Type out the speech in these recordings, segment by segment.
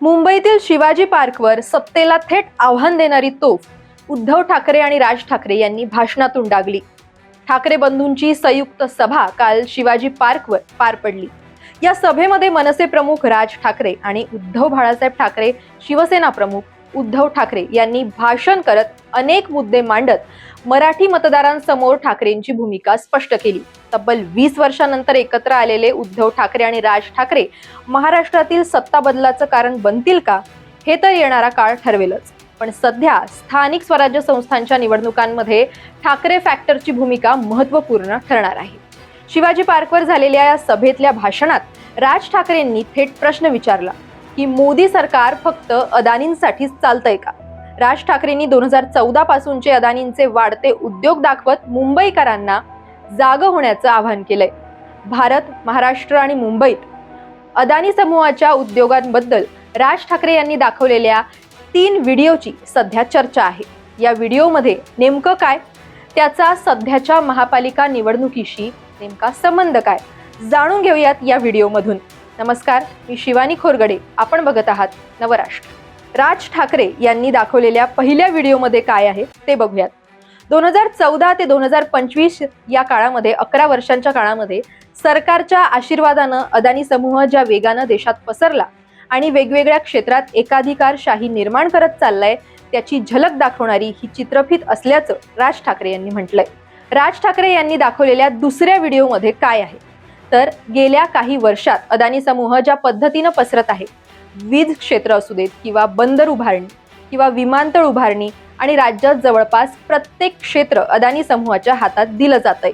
मुंबईतील शिवाजी पार्कवर सत्तेला थेट आव्हान देणारी तोफ उद्धव ठाकरे आणि राज ठाकरे यांनी भाषणातून डागली. ठाकरे बंधूंची संयुक्त सभा काल शिवाजी पार्कवर पार पडली. या सभेमध्ये मनसे प्रमुख राज ठाकरे आणि उद्धव बाळासाहेब ठाकरे शिवसेना प्रमुख उद्धव ठाकरे यांनी भाषण करत अनेक मुद्दे मांडत मराठी मतदारांसमोर ठाकरेंची भूमिका स्पष्ट केली. तब्बल वीस वर्षानंतर एकत्र आलेले उद्धव ठाकरे आणि राज ठाकरे महाराष्ट्रातील सत्ता बदलाचं कारण बनतील का हे तर येणारा काळ ठरवेलच. पण सध्या स्थानिक स्वराज्य संस्थांच्या निवडणुकांमध्ये ठाकरे फॅक्टरची भूमिका महत्त्वपूर्ण ठरणार आहे. शिवाजी पार्कवर झालेल्या या सभेतल्या भाषणात राज ठाकरेंनी थेट प्रश्न विचारला. की मोदी सरकार फक्त अदानींसाठीच चालतंय का? राज ठाकरेंनी दोन हजार चौदा पासूनचे अदानींचे वाढते उद्योग दाखवत मुंबईकरांना जाग होण्याचं आवाहन केलंय. भारत महाराष्ट्र आणि मुंबईत अदानी समूहाच्या उद्योगांबद्दल राज ठाकरे यांनी दाखवलेल्या तीन व्हिडिओची सध्या चर्चा आहे. या व्हिडिओमध्ये नेमकं काय? त्याचा सध्याच्या महापालिका निवडणुकीशी नेमका संबंध काय? जाणून घेऊयात या व्हिडिओमधून. नमस्कार मी शिवानी खोरगडे. आपण बघत आहात नवराष्ट्र. राज ठाकरे यांनी दाखवलेल्या पहिल्या व्हिडिओमध्ये काय आहे ते बघूयात. दोन हजार चौदा ते दोन हजार पंचवीस या काळामध्ये अकरा वर्षांच्या काळामध्ये सरकारच्या आशीर्वादानं अदानी समूह ज्या वेगानं देशात पसरला आणि वेगवेगळ्या क्षेत्रात एकाधिकारशाही निर्माण करत चाललाय त्याची झलक दाखवणारी ही चित्रफित असल्याचं राज ठाकरे यांनी म्हटलंय. राज ठाकरे यांनी दाखवलेल्या दुसऱ्या व्हिडिओमध्ये काय आहे? तर गेल्या काही वर्षात अदानी समूह ज्या पद्धतीनं पसरत आहे वीज क्षेत्र असू देत किंवा बंदर उभारणी किंवा विमानतळ उभारणी आणि राज्यात जवळपास प्रत्येक क्षेत्र अदानी समूहाच्या हातात दिलं जात आहे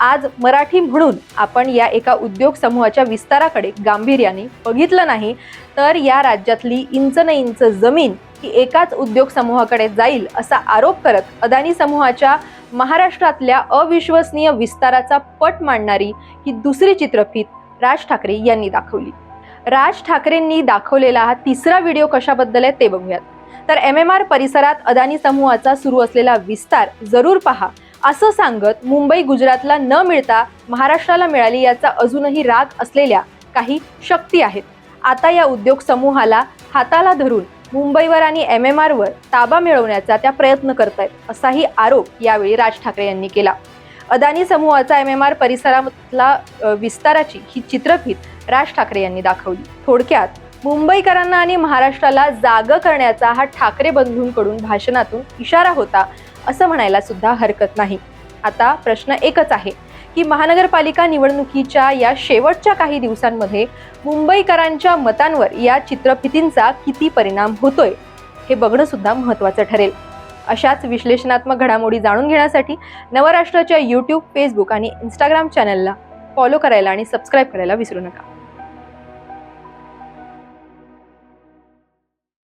आज मराठी म्हणून आपण या एका उद्योग समूहाच्या विस्ताराकडे गांभीर्याने बघितलं नाही तर या राज्यातली इंच न इंच जमीन ती एकाच उद्योग समूहाकडे जाईल असा आरोप करत अदानी समूहाच्या महाराष्ट्रातल्या अविश्वसनीय विस्ताराचा पट मांडणारी ही दुसरी चित्रफित राज ठाकरे यांनी दाखवली. राज ठाकरेंनी दाखवलेला हा तिसरा व्हिडिओ कशाबद्दल आहे ते बघूयात. तर एम एम आर परिसरात अदानी समूहाचा सुरू असलेला विस्तार जरूर पहा. असं सांगत मुंबई गुजरातला न मिळता महाराष्ट्राला मिळाली याचा अजूनही राग असलेल्या काही शक्ती आहेत. आता या उद्योग समूहाला हाताला धरून मुंबईवर आणि एम एम आरवर ताबा मिळवण्याचा त्या प्रयत्न करत आहेत असाही आरोप यावेळी राज ठाकरे यांनी केला. अदानी समूहाचा एम एम आर परिसरातला विस्ताराची ही चित्रफित राज ठाकरे यांनी दाखवली. थोडक्यात मुंबईकरांना आणि महाराष्ट्राला जाग करण्याचा हा ठाकरे बंधूंकडून भाषणातून इशारा होता असं म्हणायला सुद्धा हरकत नाही. आता प्रश्न एकच आहे की महानगरपालिका निवडणुकीच्या या शेवटच्या काही दिवसांमध्ये मुंबईकरांच्या मतांवर या चित्रफितींचा किती परिणाम होतोय हे बघणं सुद्धा महत्त्वाचं ठरेल. अशाच विश्लेषणात्मक घडामोडी जाणून घेण्यासाठी नवराष्ट्राच्या यूट्यूब फेसबुक आणि इंस्टाग्राम चॅनलला फॉलो करायला आणि सबस्क्राईब करायला विसरू नका.